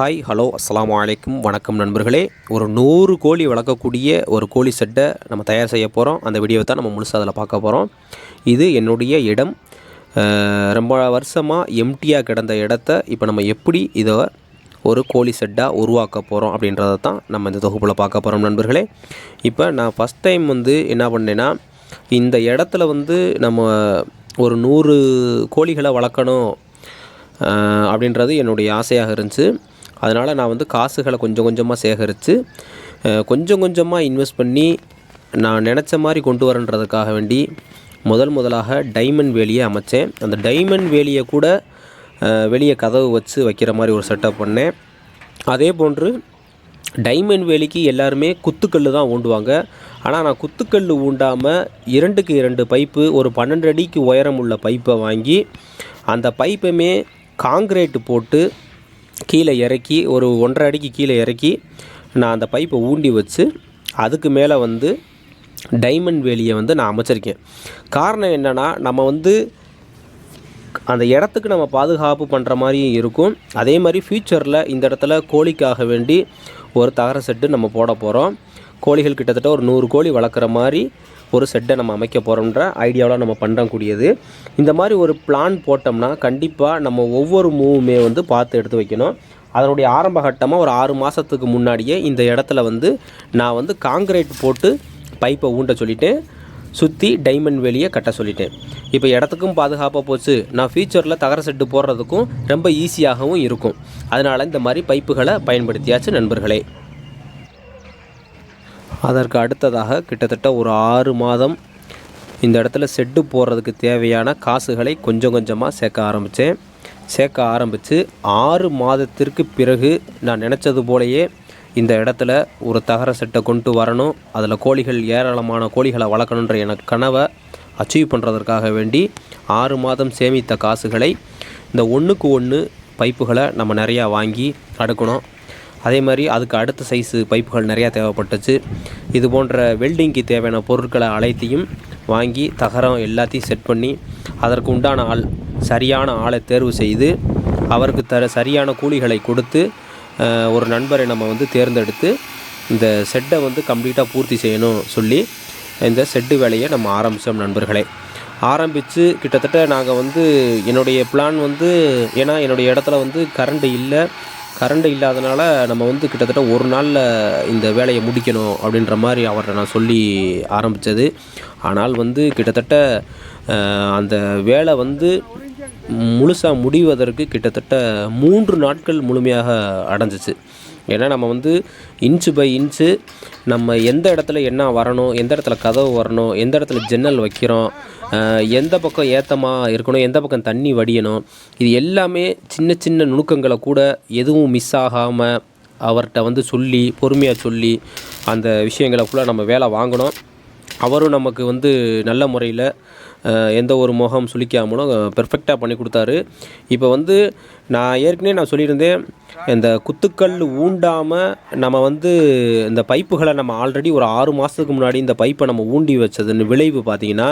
Hi hello அஸ்லாம் அலைக்கும் வணக்கம் நண்பர்களே. ஒரு நூறு கோழி வளர்க்கக்கூடிய ஒரு கோழி செட்டை நம்ம தயார் செய்ய போகிறோம் அந்த வீடியோவை தான் நம்ம முழுசாக அதில் பார்க்க போகிறோம் இது என்னுடைய இடம். ரொம்ப வருஷமாக எம்டியாக கிடந்த இடத்த இப்போ நம்ம எப்படி இதை ஒரு கோழி செட்டாக உருவாக்க போகிறோம் அப்படின்றத தான் நம்ம இந்த தொகுப்பில் பார்க்க போகிறோம் நண்பர்களே. இப்போ நான் ஃபஸ்ட் டைம் வந்து என்ன பண்ணேன்னா இந்த இடத்துல வந்து நம்ம ஒரு நூறு கோழிகளை வளர்க்கணும் அப்படின்றது என்னுடைய ஆசையாக இருந்துச்சு. அதனால் நான் வந்து காசுகளை கொஞ்சம் கொஞ்சமாக சேகரித்து கொஞ்சம் கொஞ்சமாக இன்வெஸ்ட் பண்ணி நான் நினச்ச மாதிரி கொண்டு வரன்றதுக்காக வேண்டி முதல் முதலாக டைமண்ட் வேலியை அமைச்சேன். அந்த டைமண்ட் வேலியை கூட வெளியே கதவு வச்சு வைக்கிற மாதிரி ஒரு செட்டப் பண்ணேன். அதே போன்று டைமண்ட் வேலிக்கு எல்லாருமே குத்துக்கல் தான் ஊண்டுவாங்க. ஆனால் நான் குத்துக்கல் ஊண்டாமல் இரண்டுக்கு இரண்டு பைப்பு ஒரு பன்னெண்டு அடிக்கு உயரம் உள்ள பைப்பை வாங்கி அந்த பைப்பையுமே காங்கிரேட்டு போட்டு கீழே இறக்கி ஒரு ஒன்றரை அடிக்கு கீழே இறக்கி நான் அந்த பைப்பை ஊண்டி வச்சு அதுக்கு மேலே வந்து டைமண்ட் வேலியை வந்து நான் அமைச்சிருக்கேன். காரணம் என்னென்னா நம்ம வந்து அந்த இடத்துக்கு நம்ம பாதுகாப்பு பண்ணுற மாதிரியும் இருக்கும். அதே மாதிரி ஃப்யூச்சரில் இந்த இடத்துல கோழிக்காக வேண்டி ஒரு தகர செட்டு நம்ம போட போகிறோம் கோழிகள் கிட்டத்தட்ட ஒரு நூறு கோழி வளர்க்குற மாதிரி ஒரு செட்டை நம்ம அமைக்க போகிறோன்ற ஐடியாவில் நம்ம பண்ணக்கூடியது இந்த மாதிரி ஒரு பிளான் போட்டோம்னா கண்டிப்பாக நம்ம ஒவ்வொரு மூவுமே வந்து பார்த்து எடுத்து வைக்கணும். அதனுடைய ஆரம்ப கட்டமாக ஒரு ஆறு மாதத்துக்கு முன்னாடியே இந்த இடத்துல வந்து நான் வந்து காங்கிரீட் போட்டு பைப்பை ஊண்ட சொல்லிவிட்டேன் சுற்றி டைமண்ட் வேலியை கட்ட சொல்லிட்டேன். இப்போ இடத்துக்கும் பாதுகாப்பாக போச்சு. நான் ஃபியூச்சரில் தகர செட்டு போடுறதுக்கும் ரொம்ப ஈஸியாகவும் இருக்கும். அதனால் இந்த மாதிரி பைப்புகளை பயன்படுத்தியாச்சு நண்பர்களே. அதற்கு அடுத்ததாக கிட்டத்தட்ட ஒரு ஆறு மாதம் இந்த இடத்துல செட்டு போடுறதுக்கு தேவையான காசுகளை கொஞ்சம் கொஞ்சமாக சேர்க்க ஆரம்பித்தேன் சேர்க்க ஆரம்பித்து ஆறு மாதத்திற்கு பிறகு நான் நினச்சது போலயே இந்த இடத்துல ஒரு தகர செட்டை கொண்டு வரணும். அதில் கோழிகள் ஏராளமான கோழிகளை வளர்க்கணுன்ற எனக்கு கனவை அச்சீவ் பண்ணுறதற்காக வேண்டி ஆறு மாதம் சேமித்த காசுகளை இந்த ஒன்றுக்கு ஒன்று பைப்புகளை நம்ம நிறையா வாங்கி அடுக்கணும் அதே மாதிரி அதுக்கு அடுத்த சைஸு பைப்புகள் நிறையா தேவைப்பட்டுச்சு. இது போன்ற வெல்டிங்க்கு தேவையான பொருட்களை அனைத்தையும் வாங்கி தகரம் எல்லாத்தையும் செட் பண்ணி அதற்கு உண்டான ஆள் சரியான ஆளை தேர்வு செய்து அவருக்கு தர சரியான கூலிகளை கொடுத்து ஒரு நண்பரை நம்ம வந்து தேர்ந்தெடுத்து இந்த செட்டை வந்து கம்ப்ளீட்டாக பூர்த்தி செய்யணும் சொல்லி இந்த செட்டு வேலையை நம்ம ஆரம்பித்தோம் நண்பர்களே. ஆரம்பித்து கிட்டத்தட்ட நாங்கள் வந்து என்னுடைய பிளான் வந்து ஏன்னா என்னுடைய இடத்துல வந்து கரண்ட் இல்லை கரண்ட் இல்லாதனால நம்ம வந்து கிட்டத்தட்ட ஒரு நாளில் இந்த வேலையை முடிக்கணும் அப்படின்ற மாதிரி அவர்கிட்ட நான் சொல்லி ஆரம்பித்தது ஆனால் வந்து கிட்டத்தட்ட அந்த வேலை வந்து முழுசாக முடிவதற்கு கிட்டத்தட்ட மூன்று நாட்கள் முழுமையாக அடைஞ்சிச்சு. ஏன்னா நம்ம வந்து இன்ச்சு பை இன்ச்சு நம்ம எந்த இடத்துல என்ன வரணும் எந்த இடத்துல கதவு வரணும் எந்த இடத்துல ஜன்னல் வைக்கிறோம் எந்த பக்கம் ஏத்தமாக இருக்கணும் எந்த பக்கம் தண்ணி வடியணும் இது எல்லாமே சின்ன சின்ன நுணுக்கங்களை கூட எதுவும் மிஸ் ஆகாமல் அவர்கிட்ட வந்து சொல்லி பொறுமையாக சொல்லி அந்த விஷயங்களை ஃபுல்லாக நம்ம வேலை வாங்கணும். அவரும் நமக்கு வந்து நல்ல முறையில் எந்த ஒரு முகம் சுழிக்காமலும் பெர்ஃபெக்டாக பண்ணி கொடுத்தாரு. இப்போ வந்து நான் ஏற்கனவே நான் சொல்லியிருந்தேன் இந்த குத்துக்கல் ஊண்டாமல் நம்ம வந்து இந்த பைப்புகளை நம்ம ஆல்ரெடி ஒரு ஆறு மாதத்துக்கு முன்னாடி இந்த பைப்பை நம்ம ஊண்டி வச்சதுன்னு விளைவு பார்த்தீங்கன்னா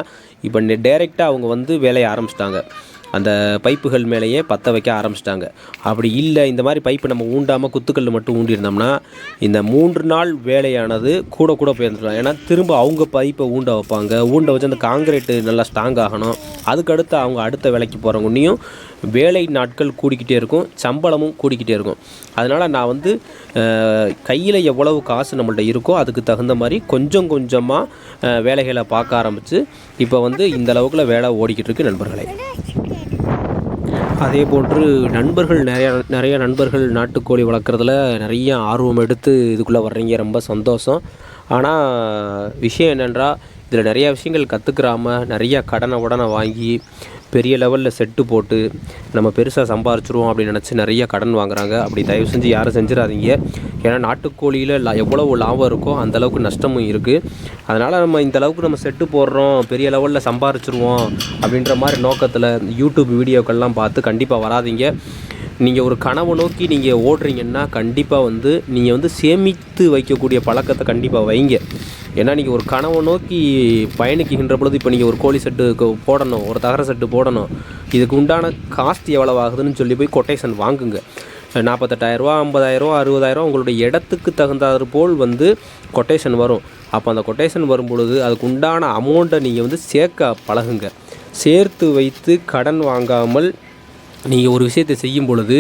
இப்போ டைரெக்டாக அவங்க வந்து வேலையை ஆரம்பிச்சிட்டாங்க. அந்த பைப்புகள் மேலேயே பற்ற வைக்க ஆரம்பிச்சிட்டாங்க. அப்படி இல்லை இந்த மாதிரி பைப்பு நம்ம ஊண்டாமல் குத்துக்கல் மட்டும் ஊண்டியிருந்தோம்னா இந்த மூன்று நாள் வேலையானது கூட கூட போயிருந்துடலாம் ஏன்னா திரும்ப அவங்க பைப்பை ஊண்ட வைப்பாங்க. ஊண்ட வச்சு அந்த காங்கிரீட்டு நல்லா ஸ்ட்ராங் ஆகணும். அதுக்கடுத்து அவங்க அடுத்த வேலைக்கு போகிறவங்கன்னையும் வேலை நாட்கள் கூடிக்கிட்டே இருக்கும் சம்பளமும் கூடிக்கிட்டே இருக்கும். அதனால் நான் வந்து கையில் எவ்வளவு காசு நம்மள்ட்ட இருக்கோ அதுக்கு தகுந்த மாதிரி கொஞ்சம் கொஞ்சமாக வேலைகளை பார்க்க ஆரம்பித்து இப்போ வந்து இந்த அளவுக்குள்ள வேலை ஓடிக்கிட்டு இருக்கு நண்பர்களே. அதே போன்று நண்பர்கள் நிறையா நிறைய நண்பர்கள் நாட்டுக்கோழி வளர்க்குறதுல நிறைய ஆர்வம் எடுத்து இதுக்குள்ளே வர்றீங்க. ரொம்ப சந்தோஷம். ஆனால் விஷயம் என்னென்றா இதில் நிறையா விஷயங்கள் கற்றுக்கிறாம நிறையா கடனை உடனே வாங்கி பெரிய லெவலில் செட்டு போட்டு நம்ம பெருசாக சம்பாரிச்சிருவோம் அப்படின்னு நினச்சி நிறைய கடன் வாங்குறாங்க. அப்படி தயவு செஞ்சு யாரும் செஞ்சிடாதீங்க. ஏன்னா நாட்டுக்கோழியில் லா எவ்வளவு லாபம் இருக்கோ அந்த அளவுக்கு நஷ்டமும் இருக்குது அதனால் நம்ம இந்த அளவுக்கு நம்ம செட்டு போடுறோம் பெரிய லெவலில் சம்பாரிச்சிருவோம் அப்படின்ற மாதிரி நோக்கத்தில் யூடியூப் வீடியோக்கள்லாம் பார்த்து கண்டிப்பாக வராதீங்க. நீங்கள் ஒரு கனவை நோக்கி நீங்கள் ஓடுறீங்கன்னா கண்டிப்பாக வந்து நீங்கள் வந்து சேமித்து வைக்கக்கூடிய பழக்கத்தை கண்டிப்பாக வைங்க. ஏன்னா நீங்கள் ஒரு கனவை நோக்கி பயணிக்கின்ற பொழுது இப்போ நீங்கள் ஒரு கோழி செட்டு போடணும் ஒரு தகர செட்டு போடணும். இதுக்கு உண்டான காஸ்ட் எவ்வளவு ஆகுதுன்னு சொல்லி போய் கொட்டேஷன் வாங்குங்க. நாற்பத்தெட்டாயிரரூவா ஐம்பதாயிரரூவா அறுபதாயிரம் உங்களுடைய இடத்துக்கு தகுந்தாறு போல் வந்து கொட்டேஷன் வரும். அப்போ அந்த கொட்டேஷன் வரும் பொழுது அதுக்கு உண்டான அமௌண்ட்டை நீங்கள் வந்து சேர்க்க பழகுங்க. சேர்த்து வைத்து கடன் வாங்காமல் நீங்கள் ஒரு விஷயத்தை செய்யும் பொழுது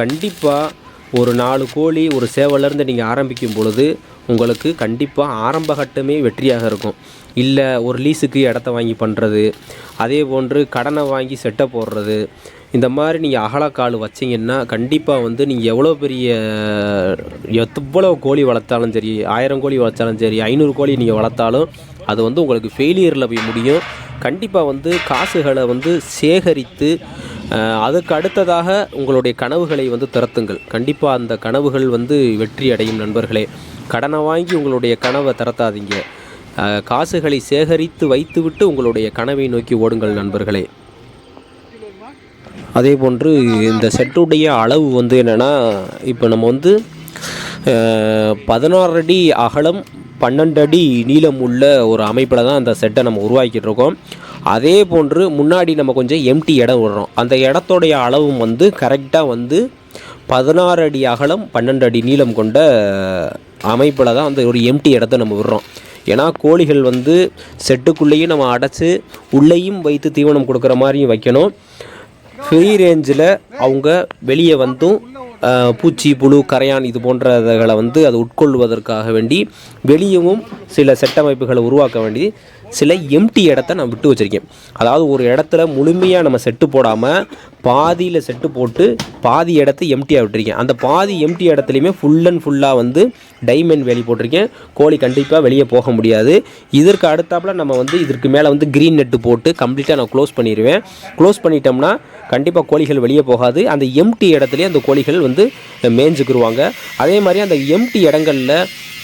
கண்டிப்பாக ஒரு நாலு கோழி ஒரு சேவலேருந்து நீங்கள் ஆரம்பிக்கும் பொழுது உங்களுக்கு கண்டிப்பாக ஆரம்ப கட்டமே வெற்றியாக இருக்கும். இல்லை ஒரு லீஸுக்கு இடத்த வாங்கி பண்ணுறது அதே போன்று கடனை வாங்கி செட்டை போடுறது. இந்த மாதிரி நீங்கள் அகலக்கால் வச்சிங்கன்னா கண்டிப்பாக வந்து நீங்கள் எவ்வளோ பெரிய எவ்வளோ கோழி வளர்த்தாலும் சரி ஆயிரம் கோழி வளர்த்தாலும் சரி ஐநூறு கோழி நீங்கள் வளர்த்தாலும் அது வந்து உங்களுக்கு ஃபெயிலியரில் போய் முடியும். கண்டிப்பாக வந்து காசுகளை வந்து சேகரித்து அதுக்கு அடுத்ததாக உங்களுடைய கனவுகளை வந்து திறத்துங்கள் கண்டிப்பாக அந்த கனவுகள் வந்து வெற்றி அடையும் நண்பர்களே. கடனை வாங்கி உங்களுடைய கனவை திறத்தாதீங்க காசுகளை சேகரித்து வைத்துவிட்டு உங்களுடைய கனவை நோக்கி ஓடுங்கள் நண்பர்களே. அதே போன்று இந்த செட்டுடைய அளவு வந்து என்னென்னா இப்போ நம்ம வந்து பதினாறு அடி அகலம் பன்னெண்டு அடி நீளம் உள்ள ஒரு அமைப்பில் தான் அந்த செட்டை நம்ம உருவாக்கிட்டு இருக்கோம். அதே போன்று முன்னாடி நம்ம கொஞ்சம் எம்டி இடம் விடுறோம். அந்த இடத்தோடைய அளவும் வந்து கரெக்டாக வந்து பதினாறு அடி அகலம் பன்னெண்டு அடி நீளம் கொண்ட அமைப்பில் தான் வந்து ஒரு எம்டி இடத்த நம்ம விடுறோம். ஏன்னா கோழிகள் வந்து செட்டுக்குள்ளேயும் நம்ம அடைச்சி உள்ளேயும் வைத்து தீவனம் கொடுக்குற மாதிரியும் வைக்கணும். ஃப்ரீ ரேஞ்சில் அவங்க வெளியே வந்தும் பூச்சி புழு கரையான் இது போன்றதுகளை வந்து அது உட்கொள்வதற்காக வேண்டி வெளியவும் சில செட்டமைப்புகளை உருவாக்க வேண்டி சில எம்டி இடத்த நான் விட்டு வச்சுருக்கேன். அதாவது ஒரு இடத்துல முழுமையாக நம்ம செட்டு போடாமல் பாதியில் செட்டு போட்டு பாதி இடத்த எம்டியாக விட்டுருக்கேன். அந்த பாதி எம்டி இடத்துலையுமே ஃபுல் அண்ட் ஃபுல்லாக வந்து டைமண்ட் வேலி போட்டிருக்கேன். கோழி கண்டிப்பாக வெளியே போக முடியாது. இதற்கு அடுத்தாப்புல நம்ம வந்து இதற்கு மேலே வந்து க்ரீன் நெட்டு போட்டு கம்ப்ளீட்டாக நான் க்ளோஸ் பண்ணிடுவேன் க்ளோஸ் பண்ணிட்டோம்னா கண்டிப்பாக கோழிகள் வெளியே போகாது. அந்த எம்டி இடத்துலையே அந்த கோழிகள் வந்து மேய்ஞ்சுக்கிருவாங்க அதே மாதிரி அந்த எம்டி இடங்களில்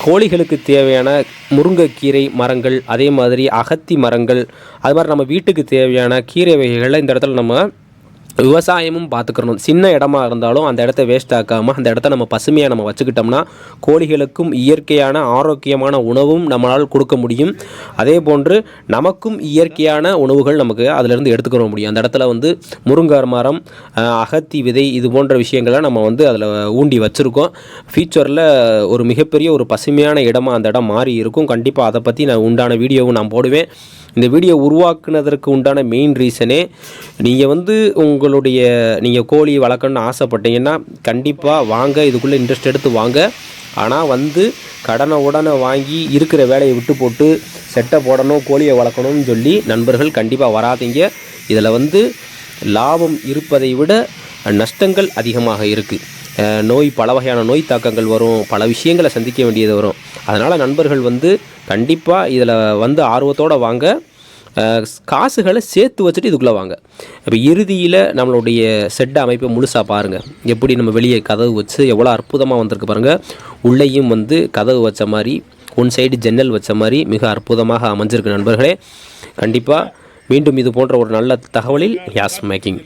கோழிகளுக்கு தேவையான முருங்கைக்கீரை மரங்கள் அதே மாதிரி அகத்தி மரங்கள் அது மாதிரி நம்ம வீட்டுக்கு தேவையான கீரை வகைகளை இந்த இடத்துல நம்ம விவசாயமும் பார்த்துக்கணும் சின்ன இடமா இருந்தாலும் அந்த இடத்த வேஸ்ட் ஆக்காமல் அந்த இடத்த நம்ம பசுமையாக நம்ம வச்சுக்கிட்டோம்னா கோழிகளுக்கும் இயற்கையான ஆரோக்கியமான உணவும் நம்மளால் கொடுக்க முடியும். அதே போன்று நமக்கும் இயற்கையான உணவுகள் நமக்கு அதிலிருந்து எடுத்துக்கிற முடியும். அந்த இடத்துல வந்து முருங்கை மரம் அகத்தி விதை இது போன்ற விஷயங்களை நம்ம வந்து அதில் ஊண்டி வச்சுருக்கோம். ஃபியூச்சரில் ஒரு மிகப்பெரிய ஒரு பசுமையான இடமா அந்த இடம் மாறி இருக்கும் கண்டிப்பாக அதை பற்றி நான் உண்டான வீடியோவும் நான் போடுவேன். இந்த வீடியோ உருவாக்குனதற்கு உண்டான மெயின் ரீசனே நீங்கள் வந்து உங்களுடைய நீங்கள் கோழி வளர்க்கணும்னு ஆசைப்பட்டீங்கன்னா கண்டிப்பாக வாங்க இதுக்குள்ளே இன்ட்ரெஸ்ட் எடுத்து வாங்க. ஆனால் வந்து கடனை உடனே வாங்கி இருக்கிற வேலையை விட்டு போட்டு செட்டை போடணும் கோழியை வளர்க்கணும்னு சொல்லி நண்பர்கள் கண்டிப்பாக வராதீங்க. இதில் வந்து லாபம் இருப்பதை விட நஷ்டங்கள் அதிகமாக இருக்குது நோய் பல வகையான நோய் தாக்கங்கள் வரும். பல விஷயங்களை சந்திக்க வேண்டியது வரும். அதனால் நண்பர்கள் வந்து கண்டிப்பாக இதில் வந்து ஆர்வத்தோடு வாங்க. காசுகளை சேர்த்து வச்சுட்டு இதுக்குள்ளே வாங்க. இப்போ இறுதியில் நம்மளுடைய செட் அமைப்பை முழுசாக பாருங்கள் எப்படி நம்ம வெளியே கதவு வச்சு எவ்வளோ அற்புதமாக வந்திருக்கு பாருங்கள் உள்ளேயும் வந்து கதவு வச்ச மாதிரி ஒன் சைடு ஜன்னல் வச்ச மாதிரி மிக அற்புதமாக அமைஞ்சிருக்கு நண்பர்களே. கண்டிப்பாக மீண்டும் இது போன்ற ஒரு நல்ல தகவலில் யாஸ் மேக்கிங்.